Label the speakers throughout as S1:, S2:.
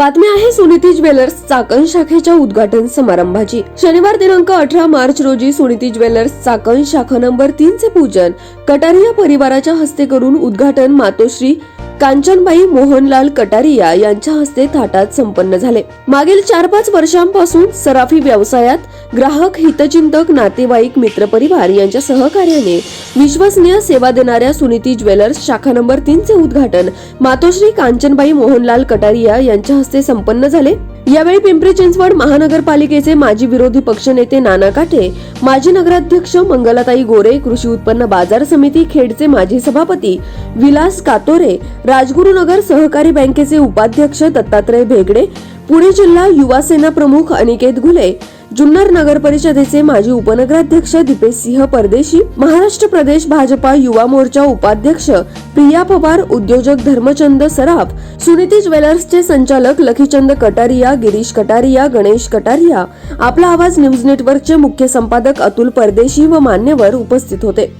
S1: बातमी आहे सुनीती ज्वेलर्स चाकण शाखेच्या उद्घाटन समारंभाची. शनिवार दिनांक अठरा मार्च रोजी सुनीती ज्वेलर्स चाकण शाखा नंबर तीनचे पूजन कटारिया परिवाराच्या हस्ते करून उद्घाटन मातोश्री कांचनबाई मोहनलाल कटारिया यांच्या हस्ते थाटात संपन्न झाले. मागील चार पाच वर्षांपासून सराफी व्यवसायात ग्राहक हितचिंतक नातेवाईक मित्रपरिवार यांच्या सहकार्याने विश्वसनीय सेवा देणाऱ्या सुनीती ज्वेलर्स शाखा नंबर तीनचे उद्घाटन मातोश्री कांचनबाई मोहनलाल कटारिया यांच्या हस्ते संपन्न झाले. यावेळी पिंपरी चिंचवड महानगरपालिकेचे माजी विरोधी पक्षनेते नाना काठे माजी नगराध्यक्ष मंगलाताई गोरे कृषी उत्पन्न बाजार समिती खेडचे माजी सभापती विलास कातोरे राजगुरुनगर सहकारी बँकेचे उपाध्यक्ष दत्तात्रय भेगडे पुणे जिल्हा युवा सेना प्रमुख अनिकेत घुले जुन्नर नगर परिषदेचे माजी उपनगराध्यक्ष दीपेश सिंह परदेशी महाराष्ट्र प्रदेश भाजपा युवा मोर्चा उपाध्यक्ष प्रिया पवार उद्योजक धर्मचंद सराफ सुनीती ज्वेलर्सचे संचालक लखीचंद कटारिया गिरीश कटारिया गणेश कटारिया आपला आवाज न्यूज नेटवर्कचे मुख्य संपादक अतुल परदेशी व मान्यवर उपस्थित होते.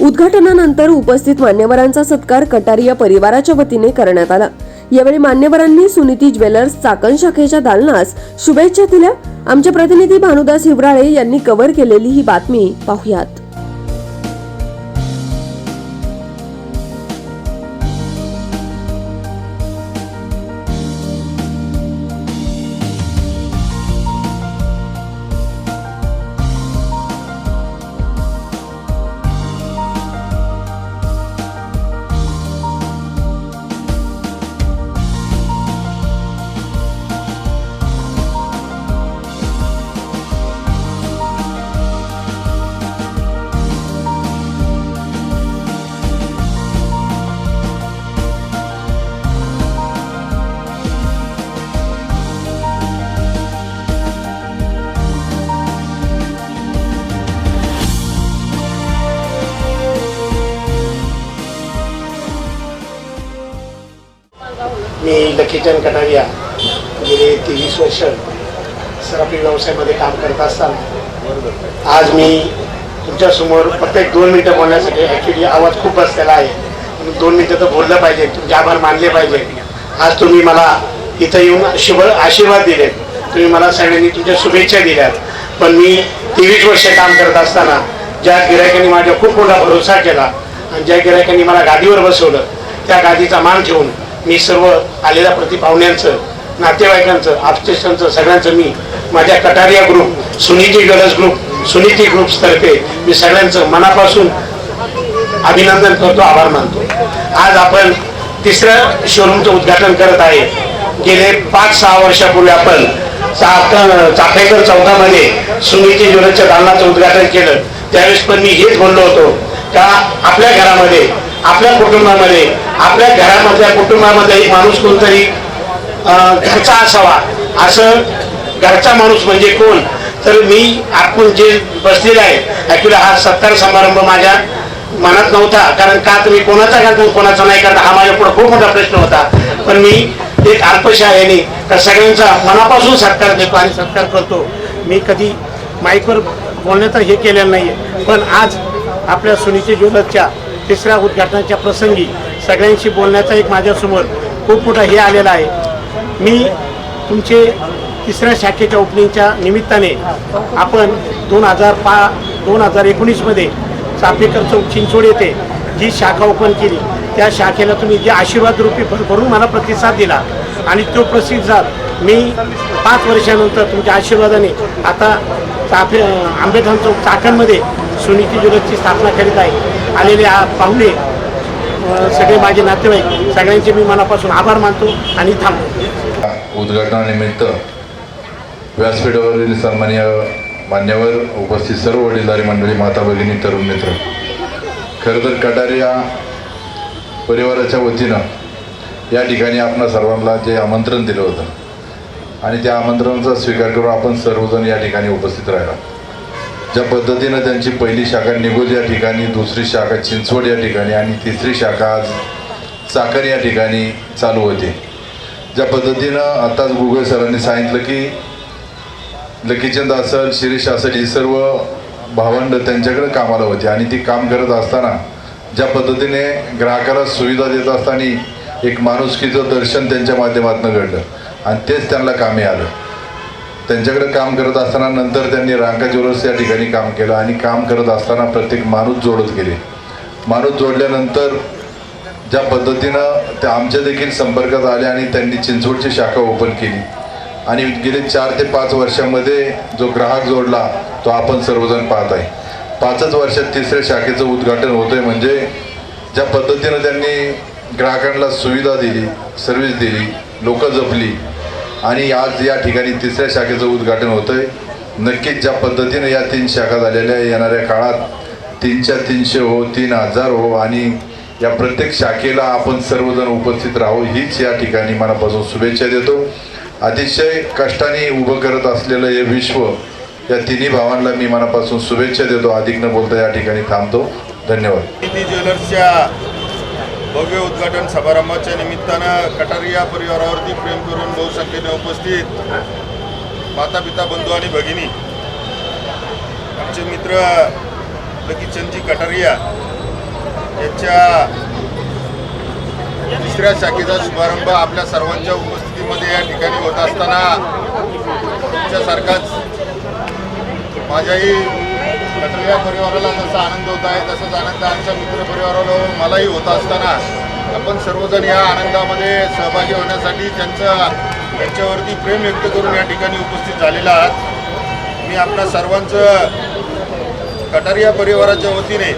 S1: उद्घाटनानंतर उपस्थित मान्यवरांचा सत्कार कटारिया परिवाराच्या वतीने करण्यात आला. यावेळी मान्यवरांनी सुनीती ज्वेलर्स चाकण शाखेच्या दालनास शुभेच्छा दिल्या. आमचे प्रतिनिधी भानुदास हिवराळे यांनी कव्हर केलेली ही बातमी पाहुयात.
S2: मी लखीचंद कटारिया गेले तेवीस वर्ष सराफी व्यवसायामध्ये काम करत असताना. आज मी तुमच्यासमोर फक्त एक दोन मिनटं बोलण्यासाठी ॲक्च्युली आवाज खूप बसलेला आहे. म्हणून दोन मिनटं तर बोललं पाहिजे तुमचे आभार मानले पाहिजे. आज तुम्ही मला इथं येऊन शुभ आशीर्वाद दिले तुम्ही मला सगळ्यांनी तुमच्या शुभेच्छा दिल्यात. पण मी तेवीस वर्ष काम करत असताना ज्या गिरायकांनी माझ्या खूप मोठा भरोसा केला आणि ज्या गिरायकांनी मला गादीवर बसवलं त्या गादीचा मान ठेवून मी सर्व आलेल्या प्रतिपाहुण्यांचं नातेवाईकांचं आपस्टेशनचं सगळ्यांचं मी माझ्या कटारिया ग्रुप सुनीती गरज ग्रुप सुनीती ग्रुप्सतर्फे मी सगळ्यांचं मनापासून अभिनंदन करतो आभार मानतो. आज आपण तिसऱ्या शोरूमचं उद्घाटन करत आहे. गेले पाच सहा वर्षापूर्वी आपण चाक- चाफेकर चौकामध्ये सुनीती ज्वेलर्सच्या दालनाचं उद्घाटन केलं. त्यावेळेस पण मी हेच बोललो होतो का आपल्या घरामध्ये आपल्या कुटुंबामध्ये आपल्या घरामधल्या कुटुंबामध्ये एक माणूस कोणतरी घरचा असावा. असं घरचा माणूस म्हणजे कोण? तर मी आपण जे बसलेला आहे ॲक्च्युली हा सत्कार समारंभ माझ्या मनात नव्हता. कारण का तुम्ही कोणाचा करतो कोणाचा नाही करता हा माझ्या पुढे खूप मोठा प्रश्न होता. पण मी एक अल्पशा याने त्या सगळ्यांचा मनापासून सत्कार देतो आणि सत्कार करतो. मी कधी माईकवर बोलण्याचं हे केलेलं नाही आहे पण आज आपल्या सुनीचे ज्वेलर्सच्या तिसऱ्या उद्घाटनाच्या प्रसंगी सगळ्यांशी बोलण्याचा एक माझ्यासमोर खूप मोठा हे आलेला आहे. मी तुमचे तिसऱ्या शाखेच्या ओपनिंगच्या निमित्ताने आपण दोन हजार पा दोन हजार एकोणीसमध्ये चाफेकर चौक चिंचोड येथे जी शाखा ओपन केली त्या शाखेला तुम्ही जे आशीर्वाद रूपी भर भरून मला प्रतिसाद दिला आणि तो प्रतिसाद मी पाच वर्षानंतर तुमच्या आशीर्वादाने आता चाफे आंबेधाम चौक चाकणमध्ये सुनीती ज्वेलर्सची स्थापना करीत आहे. आलेले पाहुणे सगळे माझे नातेवाईक सगळ्यांचे मी मनापासून आभार मानतो आणि थांबतो.
S3: उद्घाटनानिमित्त व्यासपीठावरील सन्मान्य मान्यवर उपस्थित सर्व वडीलधारी मंडळी माता भगिनी तरुण मित्र. खरं तर कटारिया परिवाराच्या वतीनं या ठिकाणी आपणा सर्वांना जे आमंत्रण दिलं होतं आणि त्या आमंत्रणाचा स्वीकार करून आपण सर्वजण या ठिकाणी उपस्थित राहिला. ज्या पद्धतीनं त्यांची पहिली शाखा निगोज या ठिकाणी दुसरी शाखा चिंचवड या ठिकाणी आणि तिसरी शाखा आज चाकण या ठिकाणी चालू होते. ज्या पद्धतीनं आताच गुगल सरांनी सांगितलं की लकीचंद असेल शिरीष असेल ही सर्व भावंड त्यांच्याकडे कामाला होते आणि ती काम करत असताना ज्या पद्धतीने ग्राहकाला सुविधा देत असताना एक माणुसकीचं दर्शन त्यांच्या माध्यमातून घडलं आणि तेच त्यांना कामी आलं. त्यांच्याकडे काम करत असताना नंतर त्यांनी रांका ज्वेलर्स या ठिकाणी काम केलं आणि काम करत असताना प्रत्येक माणूस जोडत गेले. माणूस जोडल्यानंतर ज्या पद्धतीनं त्या आमच्या देखील संपर्कात आले आणि त्यांनी चिंचवडची शाखा ओपन केली. आणि गेले चार ते पाच वर्षामध्ये जो ग्राहक जोडला तो आपण सर्वजण पाहत आहे. पाचच वर्षात तिसऱ्या शाखेचं उद्घाटन होतंय म्हणजे ज्या पद्धतीनं त्यांनी ग्राहकांना सुविधा दिली सर्व्हिस दिली लोकं जपली आणि आज या ठिकाणी तिसऱ्या शाखेचं उद्घाटन होतंय. नक्कीच ज्या पद्धतीनं या तीन शाखा झालेल्या आहे, येणाऱ्या काळात तीनच्या तीनशे हो तीन हजार हो आणि या प्रत्येक शाखेला आपण सर्वजण उपस्थित राहू हीच या ठिकाणी मनापासून शुभेच्छा देतो. अतिशय कष्टाने उभं करत असलेलं हे विश्व या तिन्ही भावांना मी मनापासून शुभेच्छा देतो. अधिक न बोलता या ठिकाणी थांबतो. धन्यवाद.
S4: ज्वेलर्सच्या भव्य उद्घाटन समारंभाच्या निमित्तानं कटारिया परिवारावरती प्रेम करून बहुसंख्येने उपस्थित माता पिता बंधू आणि भगिनी. आमचे मित्र लकीचंदजी कटारिया यांच्या तिसऱ्या शाखेचा शुभारंभ आपल्या सर्वांच्या उपस्थितीमध्ये या ठिकाणी होत असताना तुमच्यासारखाच माझ्याही कटरिया परिवाराला जसा आनंद होत आहे तसाच आनंद आमच्या मित्र परिवाराला मलाही होत असताना आपण सर्वजण या आनंदामध्ये सहभागी होण्यासाठी त्यांचं त्यांच्यावरती प्रेम व्यक्त करून या ठिकाणी उपस्थित झालेला आहात. मी आपणा सर्वांचं कटारिया परिवाराच्या वतीने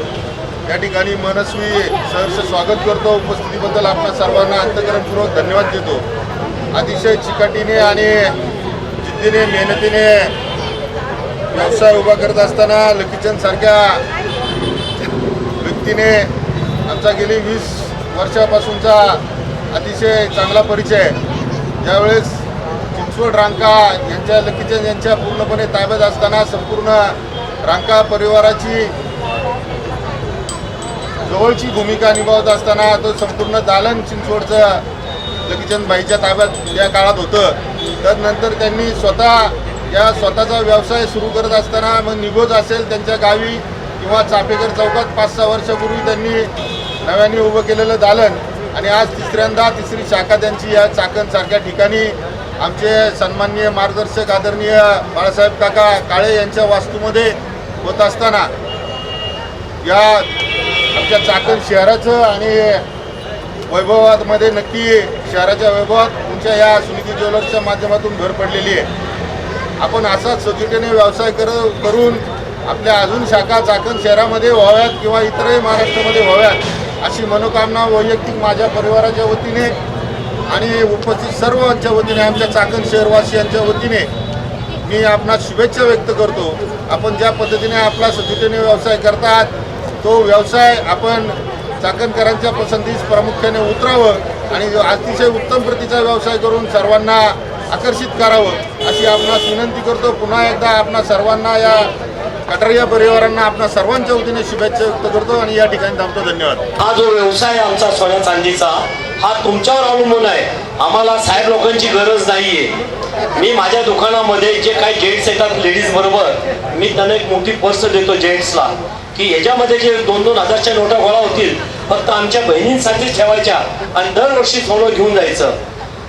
S4: या ठिकाणी मनस्वी सहर्ष स्वागत करतो. उपस्थितीबद्दल आपल्या सर्वांना अंतकरणपूर्वक धन्यवाद देतो. अतिशय चिकाटीने आणि जिद्दीने मेहनतीने व्यवसाय उभा करत असताना लकीचंद सारख्या व्यक्तीने आमचा गेली वीस वर्षापासूनचा अतिशय चांगला परिचय आहे. ज्यावेळेस चिंचवड रांका यांच्या लकीचंद यांच्या पूर्णपणे ताब्यात असताना संपूर्ण रांका परिवाराची जवळची भूमिका निभावत असताना तो संपूर्ण दालन चिंचवडचं लकीचंद भाईच्या ताब्यात या काळात होतं तर नंतर त्यांनी स्वतः या स्वतःचा व्यवसाय सुरू करत असताना मग निगोज असेल त्यांच्या गावी किंवा चापेकर चौकात पाच सहा वर्षापूर्वी त्यांनी नव्याने उभं केलेलं दालन. आणि आज तिसऱ्यांदा तिसरी शाखा त्यांची या चाकणसारख्या ठिकाणी आमचे सन्माननीय मार्गदर्शक आदरणीय बाळासाहेब काका काळे यांच्या वास्तूमध्ये होत असताना या आमच्या चाकण शहराचं आणि वैभवामध्ये नक्की शहराच्या वैभवात तुमच्या या सुनिधी ज्वेलर्सच्या माध्यमातून भर पडलेली आहे. आपण असाच सचोटीने व्यवसाय कर करून आपल्या अजून शाखा चाकण शहरामध्ये व्हाव्यात किंवा इतरही महाराष्ट्रामध्ये व्हाव्यात अशी मनोकामना वैयक्तिक माझ्या परिवाराच्या वतीने आणि उपस्थित सर्वांच्या वतीने आमच्या चाकण शहरवासियांच्या वतीने मी आपणास शुभेच्छा व्यक्त करतो. आपण ज्या पद्धतीने आपला सचोटीने व्यवसाय करतात तो व्यवसाय आपण चाकणकरांच्या पसंतीस प्रामुख्याने उतरावं आणि अतिशय उत्तम प्रतीचा व्यवसाय करून सर्वांना आकर्षित करावं अशी आपणास विनंती करतो. पुन्हा एकदा आपणा सर्वांना या कटारिया परिवारांना आपणा सर्वांच्या वतीने शुभेच्छा व्यक्त करतो आणि या ठिकाणी थांबतो. धन्यवाद.
S5: हा जो व्यवसाय आहे आमचा सोन्या चांदीचा हा तुमच्यावर अवलंबून आहे. आम्हाला साहेब लोकांची गरज नाहीये. मी माझ्या दुकानामध्ये जे काही जेंट्स येतात लेडीज बरोबर मी त्यांना एक मोठी पर्स देतो जेंट्सला. की याच्यामध्ये जे दोन दोन हजारच्या नोटा गोळा होतील फक्त आमच्या बहिणींसाठी ठेवायच्या आणि दरवर्षी सोनं घेऊन जायचं.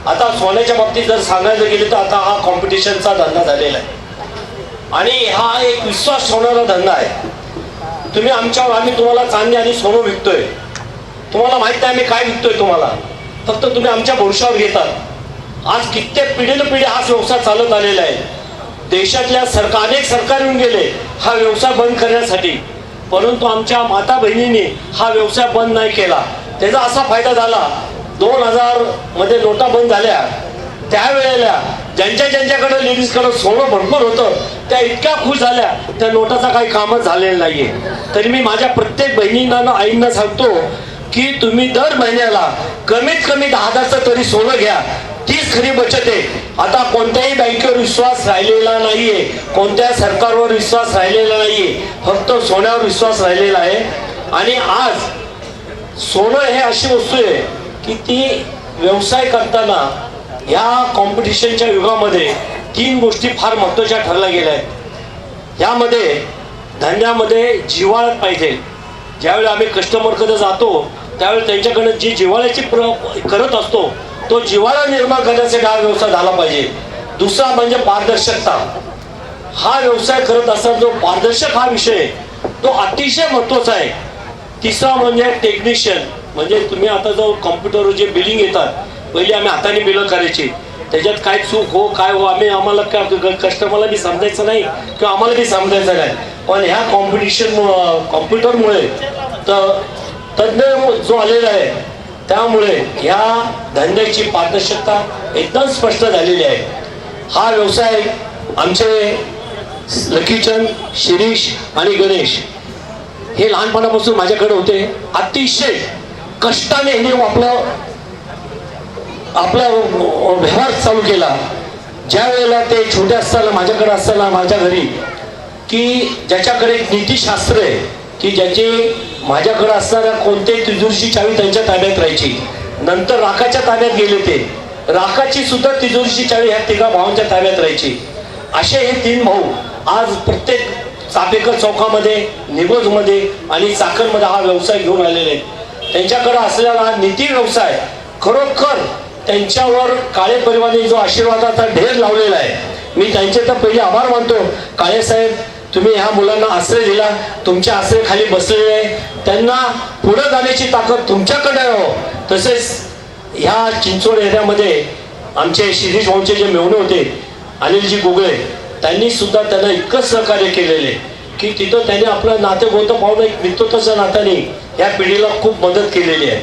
S5: आता सोन्याच्या बाबतीत जर सांगायला गेलं तर आता हा कॉम्पिटिशनचा धंदा झालेला आहे. आणि हा एक विश्वास ठेवणारा धंदा आहे. तुम्ही आमच्यावर आम्ही तुम्हाला चांदी आणि सोनं विकतोय. तुम्हाला माहीत आहे आम्ही काय विकतोय तुम्हाला. फक्त तुम्ही आमच्या भरोशावर घेतात. आज कित्येक पिढीनं पिढी हा व्यवसाय चालत आलेला आहे. देशातल्या सरकार अनेक सरकार येऊन गेले हा व्यवसाय बंद करण्यासाठी. परंतु आमच्या माता बहिणीने हा व्यवसाय बंद नाही केला. त्याचा असा फायदा झाला दोन हजारमध्ये नोटा बंद झाल्या. त्यावेळेला ज्यांच्या ज्यांच्याकडे लेडीजकडे सोनं भरपूर होतं त्या इतक्या खुश झाल्या त्या नोटाचा काही कामच झालेलं नाहीये. तरी मी माझ्या प्रत्येक बहिणींना आईंना सांगतो की तुम्ही दर महिन्याला कमीत कमी दहा हजारचं तरी सोनं घ्या. तीच खरी बचत आहे. आता कोणत्याही बँकेवर विश्वास राहिलेला नाहीये. कोणत्या सरकारवर विश्वास राहिलेला नाहीये. फक्त सोन्यावर विश्वास राहिलेला आहे. आणि आज सोनं हे अशी वस्तू आहे की ती व्यवसाय करताना या कॉम्पिटिशनच्या युगामध्ये तीन गोष्टी फार महत्त्वाच्या ठरल्या गेल्या आहेत. यामध्ये धंद्यामध्ये जिव्हाळत पाहिजे. ज्यावेळी आम्ही कस्टमरकडे जातो त्यावेळी त्यांच्याकडे जी जिव्हाळ्याची प्र करत असतो तो जिव्हाळा निर्माण करण्यासाठी हा व्यवसाय झाला पाहिजे. दुसरा म्हणजे पारदर्शकता. हा व्यवसाय करत असताना जो पारदर्शक हा विषय तो अतिशय महत्त्वाचा आहे. तिसरा म्हणजे टेक्निशियन म्हणजे तुम्ही आता जो कॉम्प्युटरवर जे बिलिंग येतात पहिले आम्ही हाताने बिलं करायचे. त्याच्यात काय चूक हो काय हो आम्ही आम्हाला काय कस्टमरला बी समजायचं नाही किंवा आम्हाला बी समजायचं नाही. पण ह्या कॉम्पिटिशन कॉम्प्युटरमुळे तर तज्ज्ञ जो आलेला आहे त्यामुळे ह्या धंद्याची पारदर्शकता एकदम स्पष्ट झालेली आहे. हा व्यवसाय आमचे लकीचंद शिरीष आणि गणेश हे लहानपणापासून माझ्याकडे होते. अतिशय कष्टाने ह्याने आपलं आपला व्यवहार चालू केला. ज्या वेळेला ते छोटे असताना माझ्याकडे असताना माझ्या घरी की ज्याच्याकडे एक आहे की ज्याचे माझ्याकडे असणाऱ्या कोणत्याही तिजोरीची चावी त्यांच्या ताब्यात राहायची. नंतर राखाच्या ताब्यात गेले ते. राखाची सुद्धा तिजोरीची चावी ह्या तिघा भावांच्या ताब्यात राहायची. असे हे तीन भाऊ आज प्रत्येक चापेकर चौकामध्ये निगोजमध्ये आणि चाकणमध्ये हा व्यवसाय घेऊन आलेले आहेत. त्यांच्याकडे असलेला नीती व्यवसाय खरोखर त्यांच्यावर काळे परिवाराने जो आशीर्वादाचा ढेर लावलेला आहे. मी त्यांचे तर पहिले आभार मानतो. काळे साहेब तुम्ही ह्या मुलांना आश्रय दिला. तुमच्या आश्रय खाली बसलेले आहे. त्यांना पुढे जाण्याची ताकद तुमच्याकडे हो. तसेच ह्या चिंचोड एरियामध्ये आमचे शिरीष भाऊंचे जे मेवणे होते अनिलजी गुगळे त्यांनी सुद्धा त्यांना इतकं सहकार्य केलेले की तिथं त्यांनी आपलं नाते गोतं पाहून एक मित्रत्वाच्या नात्याने या पिढीला खूप मदत केलेली आहे.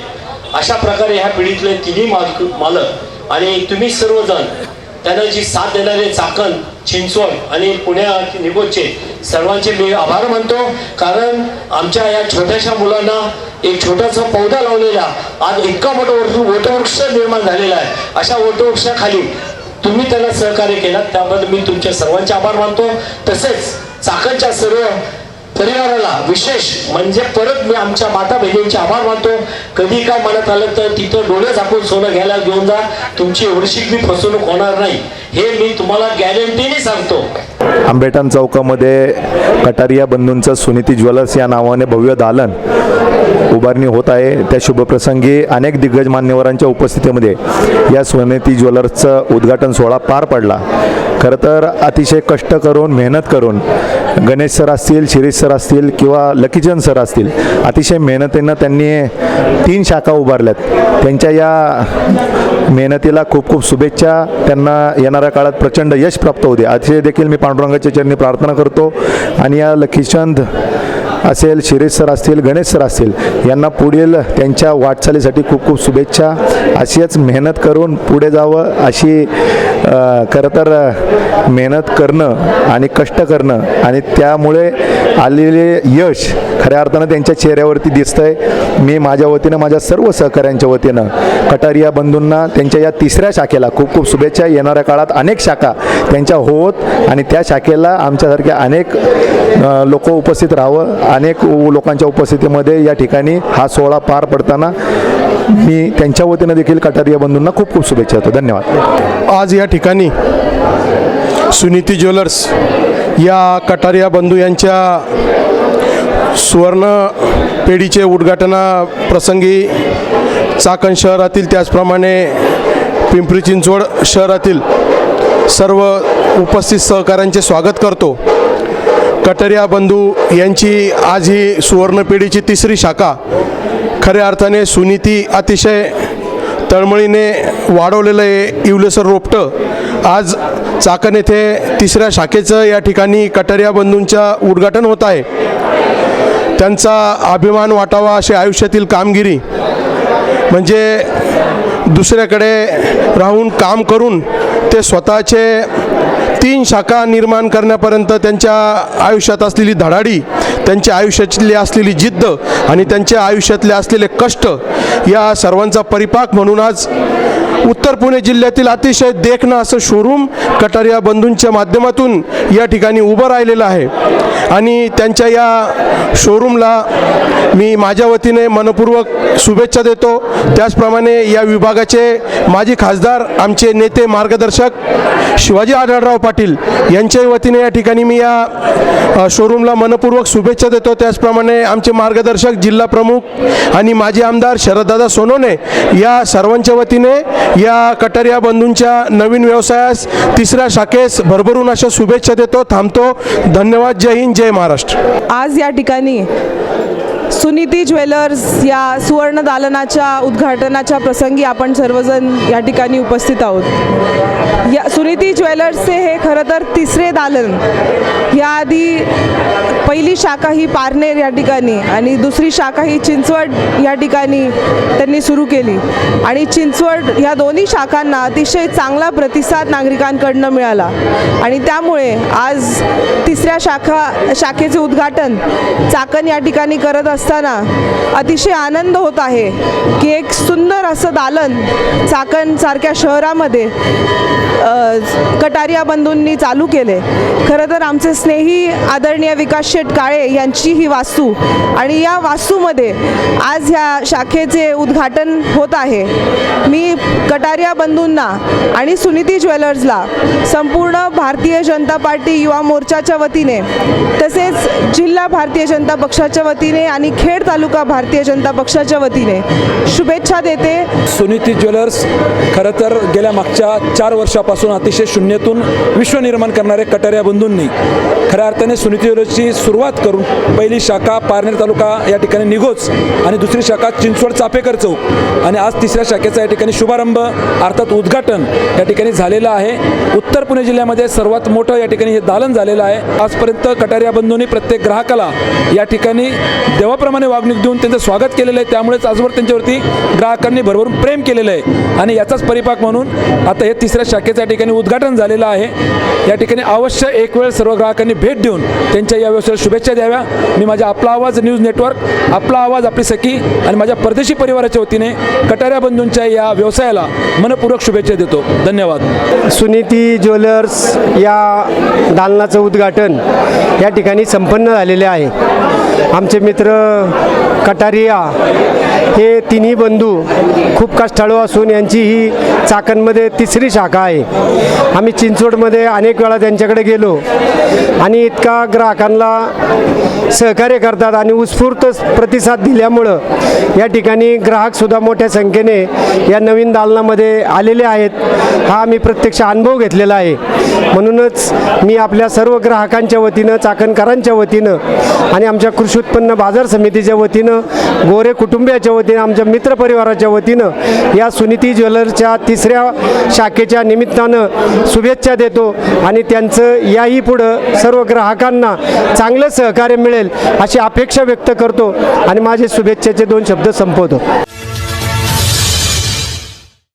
S5: अशा प्रकारे ह्या पिढीतले तिन्ही मालक मालक आणि तुम्ही सर्वजण त्यांना जी साथ देणारे चाकण चिंचवड आणि पुण्या निगोजचे सर्वांचे मी आभार मानतो. कारण आमच्या या छोट्याशा मुलांना एक छोटासा पौधा लावलेला आज इतका मोठा वट- वटवृक्ष निर्माण झालेला आहे. अशा वटवृक्षाखाली तुम्ही त्याला सहकार्य केलात त्याबद्दल मी तुमच्या सर्वांचे आभार मानतो. तसेच चाकणच्या सर्व परिवाराला विशेष म्हणजे परत मी आमच्या माता बहिणींचे आभार मानतो. कधी काय म्हणत आलं तर तिथं डोळे झाकून सोनं घ्यायला घेऊन जा. तुमची एवढीशी बी फसवणूक होणार नाही. हे मी तुम्हाला गॅरंटीने सांगतो.
S6: आंबेटन चौकामध्ये कटारिया बंधूंचं सुनीती ज्वेलर्स या नावाने भव्य दालन उभारणी होत आहे. त्या शुभप्रसंगी अनेक दिग्गज मान्यवरांच्या उपस्थितीमध्ये या सुनीती ज्वेलर्सचं उद्घाटन सोहळा पार पडला. खरं तर अतिशय कष्ट करून मेहनत करून गणेश सर असतील शिरीष सर असतील किंवा लकीचंद सर असतील अतिशय मेहनतीनं त्यांनी तीन शाखा उभारल्यात. त्यांच्या या मेहनतीला खूप खूप शुभेच्छा. त्यांना येणाऱ्या काळात प्रचंड यश प्राप्त होते अतिशय देखील मी पांडुरंगाच्या चरणी प्रार्थना करतो. आणि या लखीचंद असेल शिरीष सर असतील गणेश सर असतील यांना पुढील त्यांच्या वाटचालीसाठी खूप खूप शुभेच्छा. अशीच मेहनत करून पुढे जावं अशी खरं तर मेहनत करणं आणि कष्ट करणं आणि त्यामुळे आलेले यश खऱ्या अर्थानं त्यांच्या चेहऱ्यावरती दिसतंय. मी माझ्या वतीनं माझ्या सर्व सहकाऱ्यांच्या वतीनं कटारिया बंधूंना त्यांच्या या तिसऱ्या शाखेला खूप खूप शुभेच्छा. येणाऱ्या काळात अनेक शाखा त्यांच्या होत आणि त्या शाखेला आमच्यासारख्या अनेक लोक उपस्थित राहावं. अनेक उ- लोकांच्या उपस्थितीमध्ये या ठिकाणी हा सोहळा पार पडताना मी त्यांच्या वतीनं देखील कटारिया बंधूंना खूप खूप शुभेच्छा देतो. धन्यवाद.
S7: आज या ठिकाणी सुनीती ज्वेलर्स या कटारिया बंधू यांच्या सुवर्ण पेढीचे उद्घाटना प्रसंगी चाकण शहरातील त्याचप्रमाणे पिंपरी चिंचवड शहरातील सर्व उपस्थित सहकाऱ्यांचे स्वागत करतो. कटरिया बंधू यांची आज ही सुवर्णपिढीची तिसरी शाखा. खऱ्या अर्थाने सुनीती अतिशय तळमळीने वाढवलेलं आहे इवलेसर रोपटं. आज चाकण येथे तिसऱ्या शाखेचं या ठिकाणी कटरिया बंधूंच्या उद्घाटन होत आहे. त्यांचा अभिमान वाटावा अशी आयुष्यातील कामगिरी. म्हणजे दुसऱ्याकडे राहून काम करून ते स्वतःचे तीन शाखा निर्माण करण्यापर्यंत त्यांच्या आयुष्यात असलेली धडाडी त्यांच्या आयुष्यातली असलेली जिद्द आणि त्यांच्या आयुष्यातले असलेले कष्ट या सर्वांचा परिपाक म्हणून आज उत्तर पुणे जिल्ह्यातील अतिशय देखणं असं शोरूम कटारिया बंधूंच्या माध्यमातून या ठिकाणी उभं राहिलेलं आहे. आणि त्यांच्या या शोरूमला मी माझ्या वतीने मनपूर्वक शुभेच्छा देतो. त्याचप्रमाणे या विभागाचे माजी खासदार आमचे नेते मार्गदर्शक शिवाजी आढळराव पाटील यांच्याही वतीने या ठिकाणी मी या शोरूमला मनपूर्वक शुभेच्छा देतो. त्याचप्रमाणे आमचे मार्गदर्शक जिल्हा प्रमुख आणि माजी आमदार शरददादा सोनोने या सर्वांच्या वतीने या कटारिया बंधूंच्या नवीन व्यवसायास तिसऱ्या शाखेस भरभरून अशा शुभेच्छा देतो. थांबतो. धन्यवाद. जय हिंद. जय महाराष्ट्र.
S8: आज या ठिकाणी सुनीती ज्वेलर्स या सुवर्ण दालनाच्या उद्घाटनाच्या प्रसंगी आपण सर्वजण या ठिकाणी उपस्थित आहोत. या सुनीती ज्वेलर्सचे हे खरं तर तिसरे दालन. याआधी पहिली शाखा ही पारनेर या ठिकाणी आणि दुसरी शाखा ही चिंचवड या ठिकाणी त्यांनी सुरू केली. आणि चिंचवड ह्या दोन्ही शाखांना अतिशय चांगला प्रतिसाद नागरिकांकडनं मिळाला. आणि त्यामुळे आज तिसऱ्या शाखा शाखेचे उद्घाटन चाकण या ठिकाणी करत असताना असताना अतिशय आनंद होत आहे की एक सुंदर असं दालन चाकणसारख्या शहरामध्ये कटारिया बंधूंनी चालू केले खरं तर आमचे स्नेही आदरणीय विकास शेठ काळे यांची ही वास्तू आणि या वास्तूमध्ये आज ह्या शाखेचे उद्घाटन होत आहे. मी कटारिया बंधूंना आणि सुनीती ज्वेलर्सला संपूर्ण भारतीय जनता पार्टी युवा मोर्चाच्या वतीने तसेच जिल्हा भारतीय जनता पक्षाच्या वतीने आणि खेड तालुका भारतीय जनता पक्षाच्या वतीने शुभेच्छा देते.
S9: सुनीती ज्वेलर्स खरं तर गेल्या मागच्या चार वर्षापासून अतिशय शून्यातून विश्व निर्माण करणारे कटाऱ्या बंधूंनी खऱ्या अर्थाने सुनीती ज्वेलर्सची सुरुवात करून पहिली शाखा पारनेर तालुका या ठिकाणी निघोच आणि दुसरी शाखा चिंचवड चापेकर चौक आणि आज तिसऱ्या शाखेचा या ठिकाणी शुभारंभ अर्थात उद्घाटन या ठिकाणी झालेलं आहे. उत्तर पुणे जिल्ह्यामध्ये सर्वात मोठं या ठिकाणी हे दालन झालेलं आहे. आजपर्यंत कटारिया बंधूंनी प्रत्येक ग्राहकाला या ठिकाणी देवाप्रमाणे वागणूक देऊन त्यांचं स्वागत केलेलं आहे. त्यामुळेच आजवर त्यांच्यावरती ग्राहकांनी भरभरून प्रेम केलेलं आहे. आणि याचाच परिपाक म्हणून आता हे तिसऱ्या शाखेचं या ठिकाणी उद्घाटन झालेलं आहे. या ठिकाणी अवश्य एक वेळ सर्व ग्राहकांनी भेट देऊन त्यांच्या या व्यवसायाला शुभेच्छा द्याव्या. मी माझ्या आपला आवाज न्यूज नेटवर्क आपला आवाज आपली सखी आणि माझ्या परदेशी परिवाराच्या वतीने कटाऱ्या बंधूंच्या या व्यवसायाला मनपूर्वक शुभेच्छा देतो. धन्यवाद.
S10: सुनीती ज्वेलर्स या दालनाचं उद्घाटन या ठिकाणी संपन्न झालेले आहे. आमचे मित्र कटारिया हे तिन्ही बंधू खूप कष्टाळू असून यांची ही चाकणमध्ये तिसरी शाखा आहे. आम्ही चिंचवडमध्ये अनेक वेळा त्यांच्याकडे गेलो आणि इतका ग्राहकांना सहकार्य करतात आणि उत्स्फूर्त प्रतिसाद दिल्यामुळं या ठिकाणी ग्राहकसुद्धा मोठ्या संख्येने या नवीन दालनामध्ये आलेले आहेत. हा आम्ही प्रत्यक्ष अनुभव घेतलेला आहे. म्हणूनच मी आपल्या सर्व ग्राहकांच्या वतीनं चाकणकरांच्या वतीनं आणि आमच्या कृषी उत्पन्न बाजार समितीच्या वतीनं गोरे कुटुंबियाच्या वतीनं आमच्या मित्रपरिवाराच्या वतीनं या सुनीती ज्वेलर्सच्या तिसऱ्या शाखेच्या निमित्तानं शुभेच्छा देतो आणि त्यांचं याही पुढं सर्व ग्राहकांना चांगलं सहकार्य मिळेल अशी अपेक्षा व्यक्त करतो आणि माझे शुभेच्छेचे दोन शब्द संपवतो.